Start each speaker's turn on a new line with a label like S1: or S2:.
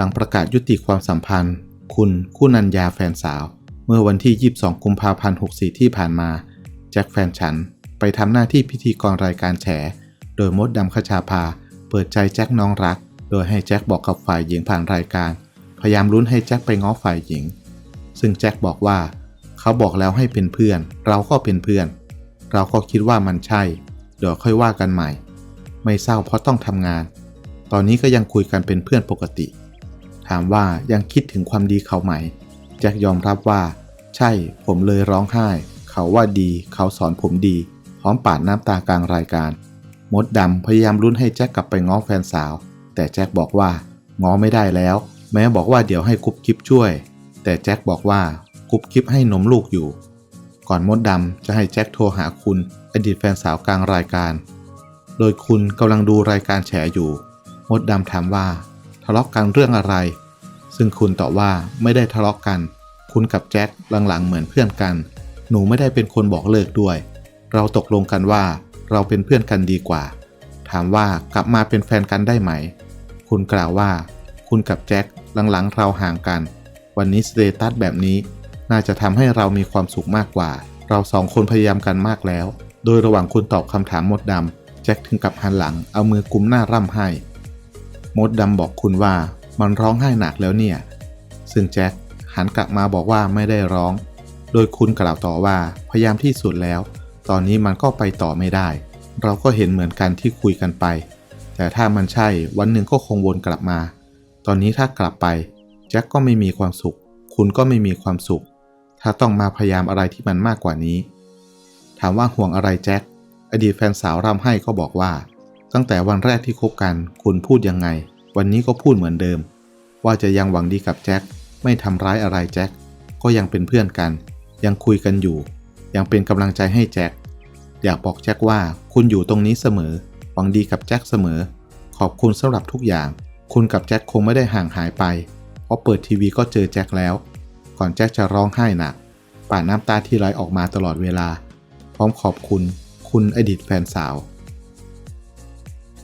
S1: หลังประกาศยุติความสัมพันธ์ คุณคู่นันยาแฟนสาว เมื่อวันที่ 22 กุมภาพันธ์ 64 ที่ผ่านมา แจ็คแฟนฉัน ไปทำหน้าที่พิธีกรรายการแฉ โดยมดดำขชาภา เปิดใจแจ็คน้องรัก โดยให้แจ็คบอกกับฝ่ายหญิงผ่านรายการ พยายามลุ้นให้แจ็คไปง้อฝ่ายหญิง ซึ่งแจ็คบอกว่า เขาบอกแล้วให้เป็นเพื่อน เราก็เป็นเพื่อน เราก็คิดว่ามันใช่ เดี๋ยวค่อยว่ากันใหม่ ไม่เศร้าเพราะต้องทำงาน ตอนนี้ก็ยังคุยกันเป็นเพื่อนปกติ ถามว่ายังคิดถึงความดีเขาไหม แจ็คยอมรับว่า ใช่ผมเลยร้องไห้ เขาว่าดีเขาสอนผมดี พร้อมปาดน้ำตากลางรายการ มดดำพยายามลุ้นให้แจ็คกลับไปง้อแฟนสาว แต่แจ็คบอกว่าง้อไม่ได้แล้ว แม้บอกว่าเดี๋ยวให้กุ๊บกิ๊บช่วย แต่แจ็คบอกว่ากุ๊บกิ๊บให้นมลูกอยู่ ก่อนมดดำจะให้แจ็คโทรหาคุณอดีตแฟนสาวกลางรายการ โดยคุณกำลังดูรายการแฉอยู่ มดดำถามว่าทะเลาะกันเรื่องอะไร ซึ่งคุณตอบว่าไม่ได้ทะเลาะกัน คุณกับแจ็คหลังๆเหมือนเพื่อนกัน หนูไม่ได้เป็นคนบอกเลิกด้วย เราตกลงกันว่าเราเป็นเพื่อนกันดีกว่า ถามว่ากลับมาเป็นแฟนกันได้ไหม คุณกล่าวว่า คุณกับแจ็คหลังๆเราห่างกัน วันนี้สเตตัสแบบนี้ น่าจะทำให้เรามีความสุขมากกว่า เราสองคนพยายามกันมากแล้ว โดยระหว่างคุณตอบคำถามมดดำแจ็คถึงกับหันหลังเอามือกุมหน้าร่ำไห้ มดดำบอกคุณว่า มันร้องไห้หนักแล้วเนี่ย ซึ่งแจ็คหันกลับมาบอกว่าไม่ได้ร้อง โดยคุณกล่าวต่อว่าพยายามที่สุดแล้ว ตอนนี้มันก็ไปต่อไม่ได้ เราก็เห็นเหมือนกันที่คุยกันไป แต่ถ้ามันใช่วันหนึ่งก็คงวนกลับมา ตอนนี้ถ้ากลับไปแจ็คก็ไม่มีความสุข คุณก็ไม่มีความสุข ถ้าต้องมาพยายามอะไรที่มันมากกว่านี้ ถามว่าห่วงอะไรแจ็คอดีตแฟนสาวร่ำให้ก็บอกว่า ตั้งแต่วันแรกที่คบกันคุณพูดยังไง วันนี้ก็พูดเหมือนเดิม ว่าจะยังหวังดีกับแจ็คไม่ทำร้ายอะไรแจ็คก็ยังเป็นเพื่อนกัน ยังคุยกันอยู่ ยังเป็นกำลังใจให้แจ็คอยากบอกแจ็คว่าคุณอยู่ตรงนี้เสมอ หวังดีกับแจ็คเสมอ ขอบคุณสำหรับทุกอย่าง คุณกับแจ็คคงไม่ได้ห่างหายไป เพราะเปิดทีวีก็เจอแจ็คแล้ว ก่อนแจ็คจะร้องไห้หนักป่าน้ำตาที่ไหลออกมาตลอดเวลา พร้อมขอบคุณ คุณอดีตแฟนสาว